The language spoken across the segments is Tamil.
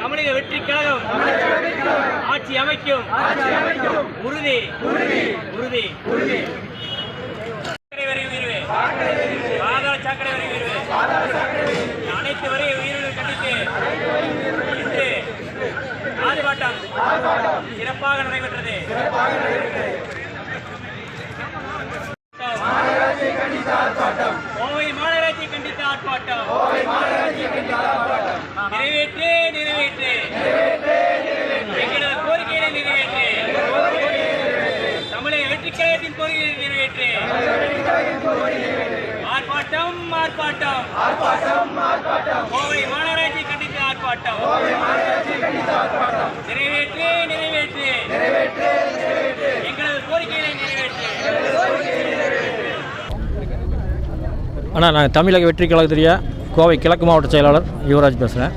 தமிழக வெற்றி கழகம் ஆட்சி அமைக்கும். உறுதி. உறுதி. உறுதி பாதாள சாக்கடை வரை உயர்வு. அனைத்து வரை உயிர்கள் கண்டித்து இன்று சிறப்பாக நடைபெற்றது. கழகத்தின் கோரிக்கைகளை நிறைவேற்று ஆர்ப்பாட்டம். ஆர்ப்பாட்டம். கோவை மாநகராட்சி கண்டித்த ஆர்ப்பாட்டம். நிறைவேற்று நிறைவேற்று. எங்களது கோரிக்கைகளை நிறைவேற்று. அண்ணா நான் தமிழக வெற்றி கழகத்துடைய கோவை கிழக்கு மாவட்ட செயலாளர் யுவராஜ் பேசுகிறேன்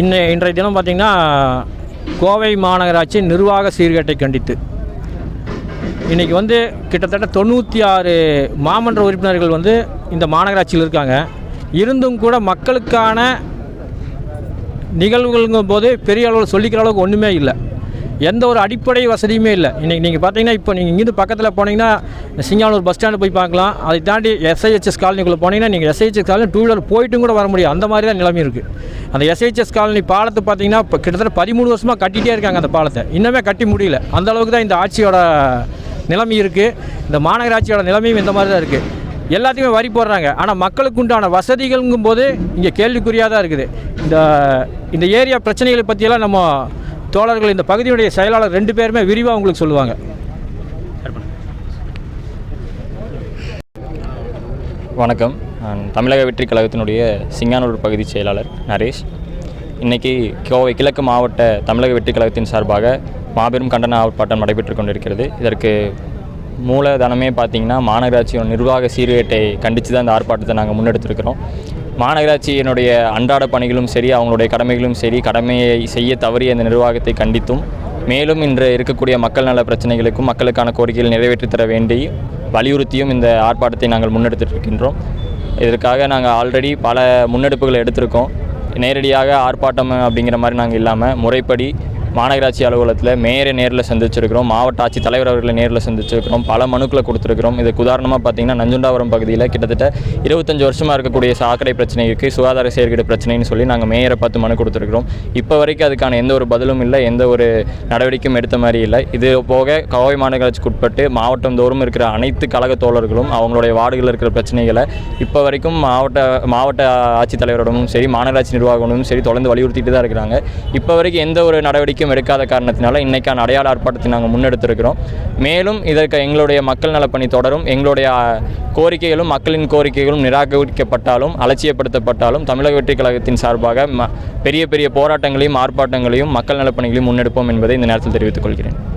இன்னை இன்றைய தினம் பார்த்திங்கன்னா கோவை மாநகராட்சி நிர்வாக சீர்கேட்டை கண்டித்து. இன்றைக்கி வந்து கிட்டத்தட்ட தொண்ணூற்றி ஆறு மாமன்ற உறுப்பினர்கள் வந்து இந்த மாநகராட்சியில் இருக்காங்க. இருந்தும் கூட மக்களுக்கான நிகழ்வுகளுங்கும் போது பெரிய அளவில் சொல்லிக்கிற அளவுக்கு ஒன்றுமே இல்லை. எந்த ஒரு அடிப்படை வசதியுமே இல்லை. இன்றைக்கி நீங்கள் பார்த்தீங்கன்னா இப்போ நீங்கள் இங்கேருந்து பக்கத்தில் போனீங்கன்னா சிங்கானூர் பஸ் ஸ்டாண்டு போய் பார்க்கலாம். அதை தாண்டி எஸ்ஐஹெச்எஸ் காலனிக்குள்ளே போனீங்கன்னா நீங்கள் எஸ்ஐஹெச்எஸ் காலனி டூ வீலர் போயிட்டும் கூட வர முடியும் அந்த மாதிரி தான் நிலைமை இருக்குது அந்த எஸ்ஐஹெச்எஸ் காலனி பாலத்தை பார்த்தீங்கன்னா இப்போ கிட்டத்தட்ட பதிமூணு வருஷமாக கட்டிகிட்டே இருக்காங்க அந்த பாலத்தை. இன்னுமே கட்டி முடியல. அந்த அளவுக்கு தான் இந்த ஆட்சியோட நிலைமை இருக்குது இந்த மாநகராட்சியோட நிலைமையும் இந்த மாதிரி தான் இருக்குது எல்லாத்தையுமே வரி போடுறாங்க. ஆனால் மக்களுக்கு உண்டான வசதிகள்ங்கும் போது இங்கே கேள்விக்குறியாக தான் இருக்குது. இந்த இந்த ஏரியா பிரச்சனைகளை பற்றியெல்லாம் நம்ம தோழர்கள் இந்த பகுதியுடைய செயலாளர் ரெண்டு பேருமே விரிவாக உங்களுக்கு சொல்லுவாங்க. வணக்கம். நான் தமிழக வெற்றி கழகத்தினுடைய சிங்கானூர் பகுதி செயலாளர் நரேஷ். இன்னைக்கு கோவை கிழக்கு மாவட்ட தமிழக வெற்றி கழகத்தின் சார்பாக மாபெரும் கண்டன ஆர்ப்பாட்டம் நடைபெற்று கொண்டிருக்கிறது. இதற்கு மூலதனமே பார்த்திங்கன்னா மாநகராட்சியின் நிர்வாக சீர்கேட்டை கண்டித்து தான் இந்த ஆர்ப்பாட்டத்தை நாங்கள் முன்னெடுத்திருக்கிறோம். மாநகராட்சியினுடைய அன்றாட பணிகளும் சரி அவங்களுடைய கடமைகளும் சரி கடமையை செய்ய தவறிய இந்த நிர்வாகத்தை கண்டித்தும் மேலும் இன்று இருக்கக்கூடிய மக்கள் நல பிரச்சனைகளுக்கும் மக்களுக்கான கோரிக்கைகள் நிறைவேற்றித் தர வேண்டி வலியுறுத்தியும் இந்த ஆர்ப்பாட்டத்தை நாங்கள் முன்னெடுத்துட்ருக்கின்றோம் இதற்காக நாங்கள் ஆல்ரெடி பல முன்னெடுப்புகளை எடுத்திருக்கோம். நேரடியாக ஆர்ப்பாட்டம் அப்படிங்கிற மாதிரி நாங்கள் இல்லாமல் முறைப்படி மாநகராட்சி அலுவலகத்தில் மேயரை நேரில் சந்திச்சிருக்கிறோம் மாவட்ட ஆட்சி தலைவர் அவர்களை நேரில் சந்திச்சிருக்கிறோம் பல மனுக்களை கொடுத்துருக்கிறோம். இதுக்கு உதாரணமாக பார்த்தீங்கன்னா நஞ்சுண்டாபுரம் பகுதியில் கிட்டத்தட்ட இருபத்தஞ்சு வருஷமாக இருக்கக்கூடிய சாக்கடை பிரச்சனைக்கு சுகாதார செயற்கீடு பிரச்சனைன்னு சொல்லி நாங்கள் மேயரை பார்த்து மனு கொடுத்துருக்கிறோம். இப்போ வரைக்கும் அதுக்கான எந்த ஒரு பதிலும் இல்லை எந்த ஒரு நடவடிக்கையும் எடுத்த மாதிரி இல்லை. இது போக கோவை மாநகராட்சிக்கு உட்பட்டு மாவட்டம் தோறும் இருக்கிற அனைத்து கழக தோழர்களும் அவங்களுடைய வார்டுகளில் இருக்கிற பிரச்சனைகளை இப்போ வரைக்கும் மாவட்ட மாவட்ட ஆட்சித்தலைவரிடமும் சரி மாநகராட்சி நிர்வாகமும் சரி தொடர்ந்து வலியுறுத்திட்டு தான் இருக்கிறாங்க. இப்போ வரைக்கும் எந்த ஒரு நடவடிக்கையும் எடுக்காத காரணத்தினால இன்னைக்கான அடையாள ஆர்ப்பாட்டத்தை நாங்கள் முன்னெடுத்திருக்கிறோம். மேலும் இதற்கு எங்களுடைய மக்கள் நலப்பணி தொடரும். எங்களுடைய கோரிக்கைகளும் மக்களின் கோரிக்கைகளும் நிராகரிக்கப்பட்டாலும் அலட்சியப்படுத்தப்பட்டாலும் தமிழக வெற்றி கழகத்தின் சார்பாக ம- பெரிய பெரிய போராட்டங்களையும் ஆர்ப்பாட்டங்களையும் மக்கள் நலப்பணிகளையும் முன்னெடுப்போம் என்பதை இந்த நேரத்தில் தெரிவித்துக் கொள்கிறேன்.